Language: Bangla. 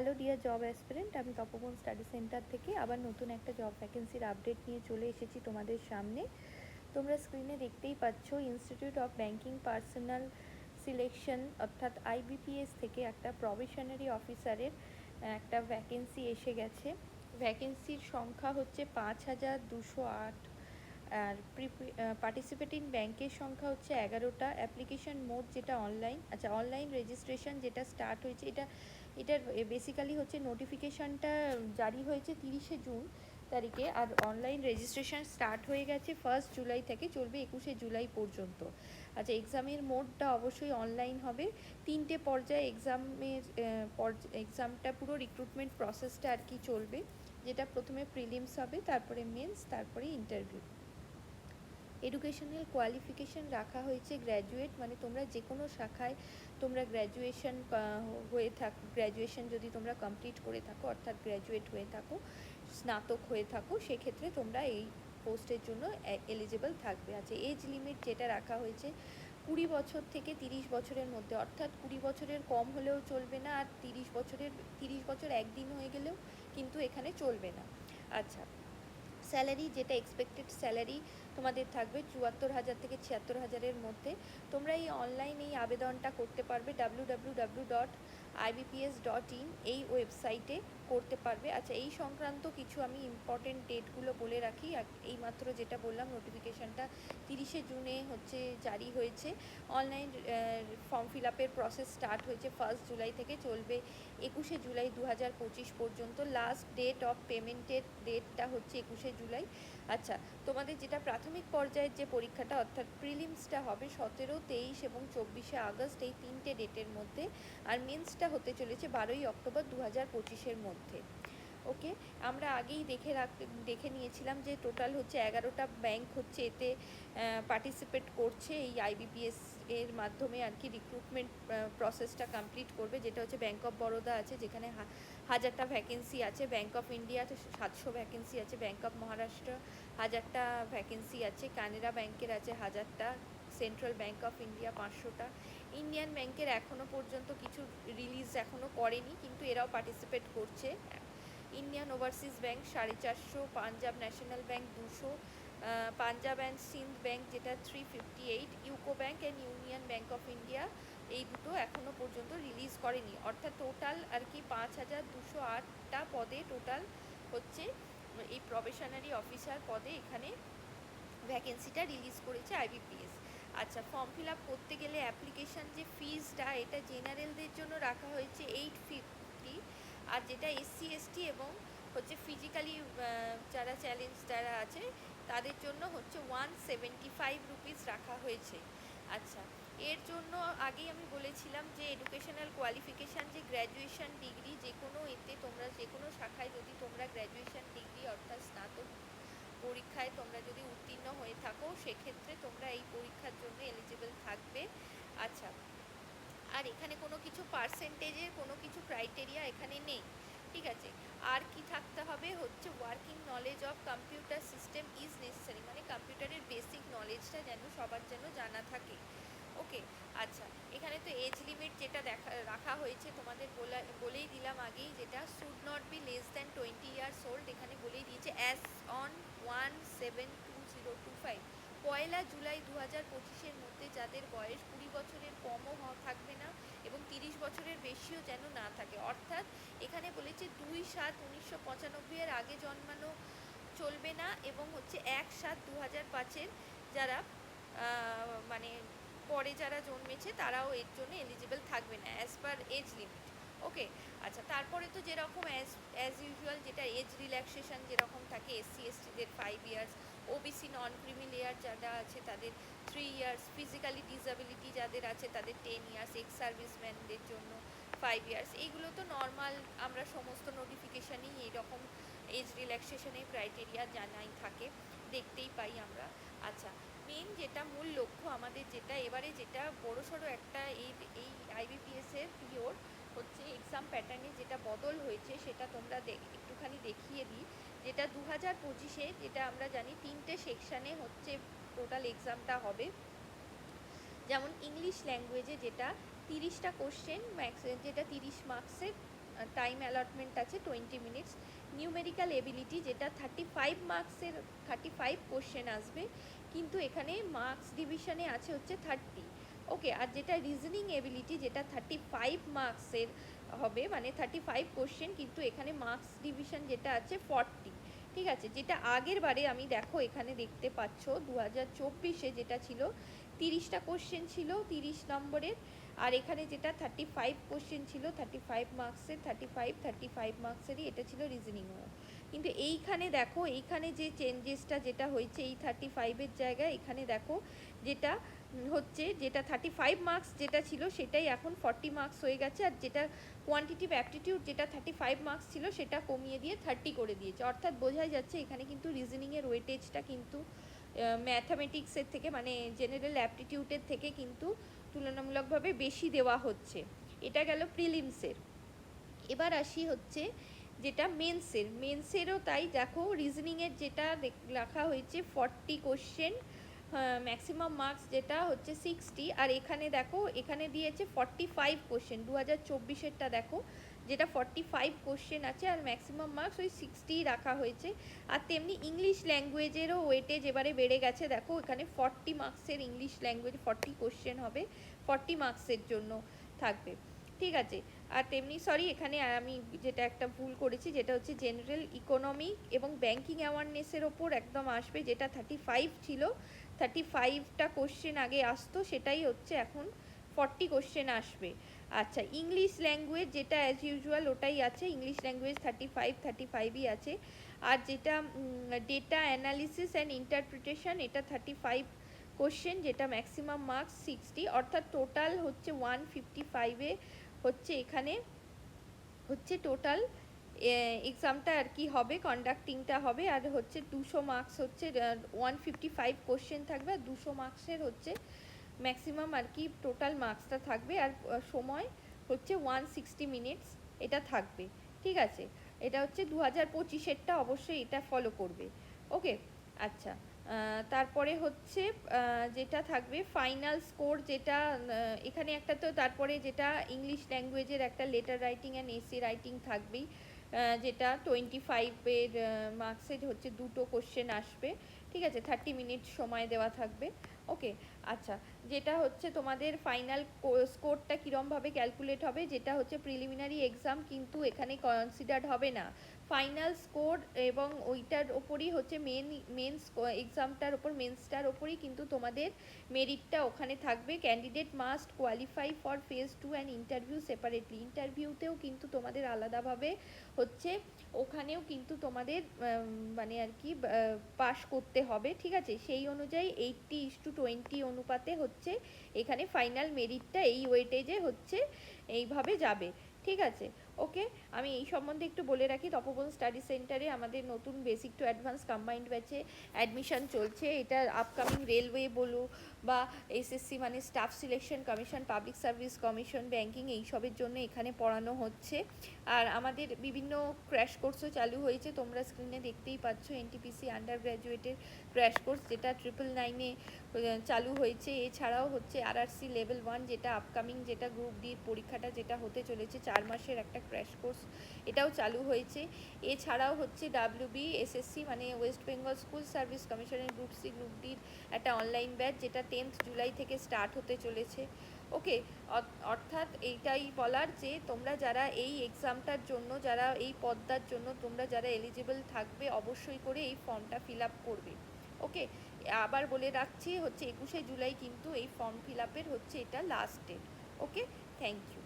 হ্যালো ডিয়ার জব অ্যাসপিরেন্ট আমি তপবন স্টাডি সেন্টার থেকে আবার নতুন একটা জব ভ্যাকেন্সির আপডেট নিয়ে চলে এসেছি তোমাদের সামনে। তোমরা স্ক্রিনে দেখতেই পাচ্ছ institute of banking personnel selection অর্থাৎ আইবিপিএস থেকে একটা প্রবেশনারি অফিসারের একটা ভ্যাকেন্সি এসে গেছে। ভ্যাকেন্সির সংখ্যা হচ্ছে পাঁচ হাজার দুশো আট। আর পার্টিসিপেটিং ব্যাংকের সংখ্যা হচ্ছে এগারোটা। অ্যাপ্লিকেশন মোড যেটা অনলাইন আচ্ছা অনলাইন রেজিস্ট্রেশন যেটা স্টার্ট হয়েছে, এটা এটার বেসিক্যালি হচ্ছে নোটিফিকেশানটা জারি হয়েছে তিরিশে জুন তারিখে আর অনলাইন রেজিস্ট্রেশন স্টার্ট হয়ে গেছে ফার্স্ট জুলাই থেকে, চলবে একুশে জুলাই পর্যন্ত। আচ্ছা এক্সামের মোডটা অবশ্যই অনলাইন হবে। তিনটে পর্যায়ে এক্সামের এক্সামটা পুরো রিক্রুটমেন্ট প্রসেসটা আর কি চলবে। যেটা প্রথমে প্রিলিমস হবে, তারপরে মেন্স তারপরে ইন্টারভিউ এডুকেশনাল কোয়ালিফিকেশন রাখা হয়েছে গ্র্যাজুয়েট মানে তোমরা যে কোনো শাখায় তোমরা গ্র্যাজুয়েশন হয়ে থাক গ্র্যাজুয়েশন যদি তোমরা কমপ্লিট করে থাকো, অর্থাৎ গ্র্যাজুয়েট হয়ে থাকো, স্নাতক হয়ে থাকো, সেক্ষেত্রে তোমরা এই পোস্টের জন্য এলিজিবল থাকবে। আচ্ছা এজ লিমিট যেটা রাখা হয়েছে, কুড়ি বছর থেকে তিরিশ বছরের মধ্যে, অর্থাৎ কুড়ি বছরের কম হলেও চলবে না, আর তিরিশ বছরের, তিরিশ বছর একদিন হয়ে গেলেও কিন্তু এখানে চলবে না। আচ্ছা স্যালারি যেটা এক্সপেক্টেড স্যালারি তোমাদের থাকবে চুয়াত্তর হাজার থেকে ছিয়াত্তর হাজারের মধ্যে। তোমরা এই অনলাইন এই আবেদনটা করতে পারবে W W W dot IBPS dot in এই ওয়েবসাইটে করতে পারবে। আচ্ছা এই সংক্রান্ত কিছু আমি ইম্পর্টেন্ট ডেটগুলো বলে রাখি। এইমাত্র যেটা বললাম নোটিফিকেশানটা তিরিশে জুনে হচ্ছে, জারি হয়েছে। অনলাইন ফর্ম ফিল আপের প্রসেস স্টার্ট হয়েছে ফার্স্ট জুলাই থেকে, চলবে একুশে জুলাই দু হাজার পঁচিশ পর্যন্ত। লাস্ট ডেট অফ পেমেন্টের ডেটটা হচ্ছে একুশে জুলাই। আচ্ছা তোমাদের যেটা প্রাথমিক পর্যায়ের যে পরীক্ষাটা, অর্থাৎ প্রিলিমসটা হবে সতেরো, তেইশ এবং চব্বিশে আগস্ট, এই তিনটে ডেটের মধ্যে। আর মেন্সটা হতে চলেছে বারোই অক্টোবর দু হাজার পঁচিশের মধ্যে। ওকে? আমরা আগেই দেখে রাখতে দেখে নিয়েছিলাম যে টোটাল হচ্ছে এগারোটা ব্যাংক হচ্ছে এতে পার্টিসিপেট করছে এই আইবিপিএস এর মাধ্যমে আর কি রিক্রুটমেন্ট প্রসেসটা কমপ্লিট করবে, যেটা হচ্ছে ব্যাঙ্ক অফ বরোদা আছে, যেখানে হাজারটা ভ্যাকেন্সি আছে ব্যাঙ্ক অফ ইন্ডিয়া সাতশো ভ্যাকেন্সি আছে ব্যাঙ্ক অফ মহারাষ্ট্র হাজারটা ভ্যাকেন্সি আছে কানাডা ব্যাংকের আছে হাজারটা সেন্ট্রাল ব্যাঙ্ক অফ ইন্ডিয়া পাঁচশোটা। ইন্ডিয়ান ব্যাংকের এখনও পর্যন্ত কিছু রিলিজ এখনও করেনি, কিন্তু এরাও পার্টিসিপেট করছে। ইন্ডিয়ান ওভারসিজ ব্যাংক সাড়ে চারশো পাঞ্জাব ন্যাশনাল ব্যাংক দুশো পাঞ্জাব অ্যান্ড সিন্ধ ব্যাংক, যেটা three fifty eight UCO bank and union bank of India, এই দুটো এখনও পর্যন্ত রিলিজ করেনি। অর্থাৎ টোটাল আর কি পাঁচ হাজার দুশো আটটা পদে টোটাল হচ্ছে এই প্রবেশনারি অফিসার পদে এখানে ভ্যাকেন্সিটা রিলিজ করেছে আইবিপিএস আচ্ছা ফর্ম ফিল আপ করতে গেলে অ্যাপ্লিকেশান যে ফিজটা এটা জেনারেলদের জন্য রাখা হয়েছে এইট ফিফটি আর যেটা এসসি এসটি এবং হচ্ছে ফিজিক্যালি যারা চ্যালেঞ্জ যারা আছে তাদের জন্য হচ্ছে ওয়ান সেভেন্টি ফাইভ রুপিস রাখা হয়েছে। আচ্ছা এর জন্য আগেই আমি বলেছিলাম যে এডুকেশনাল কোয়ালিফিকেশান যে গ্র্যাজুয়েশন ডিগ্রি যে কোনো এতে তোমরা যে কোনো শাখায় যদি তোমরা গ্র্যাজুয়েশন ডিগ্রি অর্থাৎ স্নাতক পরীক্ষায় তোমরা যদি উত্তীর্ণ হয়ে থাকো, সেক্ষেত্রে তোমরা এই পরীক্ষার জন্য এলিজিবল থাকবে। আচ্ছা আর এখানে কোনো কিছু পার্সেন্টেজের কোনো কিছু ক্রাইটেরিয়া এখানে নেই। ঠিক আছে আর কি থাকতে হবে হচ্ছে working knowledge of computer system is necessary মানে কম্পিউটারের বেসিক নলেজটা যেন সবার যেন জানা থাকে। ওকে আচ্ছা এখানে তো এজ লিমিট যেটা দেখা, রাখা হয়েছে তোমাদের বলা, বলেই দিলাম আগেই যেটা should not be less than twenty years old এখানে বলেই দিয়েছে as on one seven two zero two five পয়লা জুলাই দু হাজার পঁচিশের মধ্যে যাদের বয়স কুড়ি বছরের কমও থাকবে না এবং তিরিশ বছরের বেশিও যেন না থাকে। অর্থাৎ এখানে বলেছে দুই সাত উনিশশো পঁচানব্বই এর আগে জন্মানো চলবে না এবং হচ্ছে এক সাত দু হাজার পাঁচের যারা মানে পরে যারা জন্মেছে তারাও এর জন্য এলিজিবল থাকবে না as per age limit okay আচ্ছা তারপরে তো যেরকম অ্যাজ অ্যাজ ইউজুয়াল যেটা এজ রিল্যাক্সেশন যেরকম থাকে SC এসটিদের five years OBC non creamy যারা আছে তাদের থ্রি ইয়ার্স ফিজিক্যালি ডিসএবিলিটি যাদের আছে তাদের টেন ইয়ার্স এক্স সার্ভিসম্যানদের জন্য ফাইভ ইয়ার্স এইগুলো তো নর্মাল আমরা সমস্ত নোটিফিকেশানেই এইরকম এজ রিল্যাক্সেশনের ক্রাইটেরিয়া জানাই থাকে, দেখতেই পাই আমরা। আচ্ছা মেন যেটা মূল লক্ষ্য আমাদের যেটা, এবারে যেটা বড়সড় একটা এই এই আইবিপিএসের পিওর হচ্ছে এক্সাম প্যাটার্নে যেটা বদল হয়েছে, সেটা তোমরা একটুখানি দেখিয়ে দিই। যেটা দু হাজার পঁচিশে, যেটা আমরা জানি তিনটে সেকশানে হচ্ছে টোটাল এক্সামটা হবে। যেমন ইংলিশ ল্যাঙ্গুয়েজে যেটা তিরিশটা কোশ্চেন ম্যাক্স যেটা তিরিশ মার্কসের টাইম অ্যালটমেন্ট আছে টোয়েন্টি মিনিটস নিউমেরিক্যাল এবিলিটি যেটা থার্টি ফাইভ মার্কসের থার্টি ফাইভ কোশ্চেন আসবে। কিন্তু এখানে মার্কস ডিভিশনে আছে হচ্ছে থার্টি ওকে আর যেটা রিজনিং এবিলিটি যেটা থার্টি ফাইভ মার্কসের হবে মানে থার্টি ফাইভ কোশ্চেন কিন্তু এখানে মার্কস ডিভিশন যেটা আছে ফর্টি ঠিক আছে, যেটা আগের বারে আমি দেখো এখানে দেখতে পাচ্ছ দু হাজার চব্বিশে যেটা ছিল, তিরিশটা কোশ্চেন ছিল, তিরিশ নম্বরের, আর এখানে যেটা থার্টি ফাইভ কোশ্চেন ছিল থার্টি ফাইভ মার্কসের থার্টি ফাইভ থার্টি ফাইভ মার্কসেরই এটা ছিল রিজনিংও কিন্তু এইখানে দেখো, এইখানে যে চেঞ্জেসটা যেটা হয়েছে, এই থার্টি ফাইভের জায়গায় এখানে দেখো যেটা হচ্ছে, যেটা থার্টি ফাইভ মার্কস যেটা ছিল, সেটাই এখন ফর্টি মার্কস হয়ে গেছে। আর যেটা কোয়ান্টিটিভ অ্যাপটিটিউড যেটা থার্টি ফাইভ মার্কস ছিল, সেটা কমিয়ে দিয়ে থার্টি করে দিয়েছে। অর্থাৎ বোঝাই যাচ্ছে এখানে কিন্তু রিজনিংয়ের ওয়েটেজটা কিন্তু ম্যাথামেটিক্সের থেকে মানে জেনারেল অ্যাপটিটিউডের থেকে কিন্তু তুলনামূলকভাবে বেশি দেওয়া হচ্ছে। এটা গেল প্রিলিমসের এবার আসি হচ্ছে যেটা মেন্সের মেন্সেরও তাই, দেখো রিজনিংয়ের যেটা লেখা হয়েছে ফর্টি কোশ্চেন ম্যাক্সিমাম মার্কস যেটা হচ্ছে সিক্সটি আর এখানে দেখো, এখানে দিয়েছে ফর্টি ফাইভ কোশ্চেন দু হাজার চব্বিশেরটা দেখো, যেটা ফর্টি ফাইভ কোশ্চেন আছে, আর ম্যাক্সিমাম মার্কস ওই সিক্সটিই রাখা হয়েছে। আর তেমনি ইংলিশ ল্যাঙ্গুয়েজেরও ওয়েটেজ এবারে বেড়ে গেছে, দেখো, এখানে ফর্টি মার্কসের ইংলিশ ল্যাঙ্গুয়েজ ফর্টি কোশ্চেন হবে ফর্টি মার্কসের জন্য থাকবে। ঠিক আছে? আর তেমনি সরি এখানে আমি যেটা একটা ভুল করেছি, যেটা হচ্ছে জেনারেল ইকোনমিক এবং ব্যাংকিং অ্যাওয়ারনেসের ওপর একদম আসবে, যেটা থার্টি ফাইভ ছিল। থার্টি ফাইভটা কোশ্চেন আগে আসতো, সেটাই হচ্ছে এখন ফর্টি কোশ্চেন আসবে। আচ্ছা ইংলিশ ল্যাঙ্গুয়েজ যেটা অ্যাজ ইউজুয়াল ওটাই আছে English language thirty five thirty ফাইভই আছে। আর যেটা ডেটা অ্যানালিসিস অ্যান্ড ইন্টারপ্রিটেশন এটা থার্টি ফাইভ কোশ্চেন যেটা ম্যাক্সিমাম মার্কস সিক্সটি অর্থাৎ টোটাল হচ্ছে ওয়ান ফিফটি ফাইভে হচ্ছে এখানে, হচ্ছে টোটাল এক্সামটা আর কি হবে কন্ডাক্টিংটা হবে, আর হচ্ছে দুশো মার্কস হচ্ছে ওয়ান ফিফটি ফাইভ কোশ্চেন থাকবে, আর দুশো মার্কসের হচ্ছে ম্যাক্সিমাম আর কি টোটাল মার্কসটা থাকবে, আর সময় হচ্ছে ওয়ান সিক্সটি মিনিটস এটা থাকবে, ঠিক আছে? এটা হচ্ছে দু হাজার পঁচিশেরটা অবশ্যই এটা ফলো করবে ওকে আচ্ছা তারপরে হচ্ছে যেটা থাকবে ফাইনাল স্কোর যেটা এখানে একটা তো তারপরে যেটা ইংলিশ ল্যাঙ্গুয়েজের একটা letter writing and essay writing থাকবেই যেটা টোয়েন্টি ফাইভের মার্কসের হচ্ছে দুটো কোশ্চেন আসবে, ঠিক আছে? থার্টি মিনিট সময় দেওয়া থাকবে ওকে আচ্ছা যেটা হচ্ছে তোমাদের ফাইনাল স্কোরটা কীরমভাবে ক্যালকুলেট হবে? যেটা হচ্ছে প্রিলিমিনারি এক্সাম কিন্তু এখানে কনসিডার্ড হবে না। ফাইনাল স্কোর এবং ওইটার ওপরই হচ্ছে মেন মেন্স এক্সামটার ওপর মেন্সটার ওপরই কিন্তু তোমাদের মেরিটটা ওখানে থাকবে। Candidate must qualify for phase two and interview separately ইন্টারভিউতেও কিন্তু তোমাদের আলাদাভাবে হচ্ছে ওখানেও কিন্তু তোমাদের মানে আর কি পাস করতে হবে। ঠিক আছে? সেই অনুযায়ী এইটটি ইস টু টোয়েন্টি অনুপাতে হচ্ছে, এখানে ফাইনাল মেরিটটা এই ওয়েটেজে হচ্ছে, এইভাবে যাবে। ঠিক আছে? ওকে আমি এই সম্বন্ধে একটু বলে রাখি, তপবন স্টাডি সেন্টারে আমাদের নতুন বেসিক টু অ্যাডভান্স কম্বাইন্ড ব্যাচে অ্যাডমিশন চলছে। এটা আপকামিং রেলওয়ে বলো বা এসএসসি মানে staff selection commission public service commission banking এইসবের জন্য এখানে পড়ানো হচ্ছে। আর আমাদের বিভিন্ন ক্র্যাশ কোর্সও চালু হয়েছে। তোমরা স্ক্রিনে দেখতেই পাচ্ছ এনটিপিসি আন্ডার গ্র্যাজুয়েটের ক্র্যাশ কোর্স যেটা ট্রিপল নাইনে চালু হয়েছে। এছাড়াও হচ্ছে আরআরসি লেভেল ওয়ান যেটা আপকামিং যেটা গ্রুপ ডির পরীক্ষাটা যেটা হতে চলেছে, চার মাসের একটা ক্র্যাশ কোর্স এটাও চালু হয়েছে। এছাড়াও হচ্ছে ডাব্লিউবি এসএসসি মানে ওয়েস্ট বেঙ্গল স্কুল সার্ভিস কমিশনের গ্রুপ সি গ্রুপ ডির একটা অনলাইন ব্যাচ যেটা টেন্থ জুলাই থেকে স্টার্ট হতে চলেছে। ওকে অর্থাৎ এইটাই বলার যে তোমরা যারা এই এক্সামটার জন্য, যারা এই পদ্মার জন্য তোমরা যারা এলিজিবল থাকবে, অবশ্যই করে এই ফর্মটা ফিল আপ করবে। ওকে আবার বলে রাখছি, হচ্ছে একুশে জুলাই কিন্তু এই ফর্ম ফিল আপের হচ্ছে এটা last date okay thank you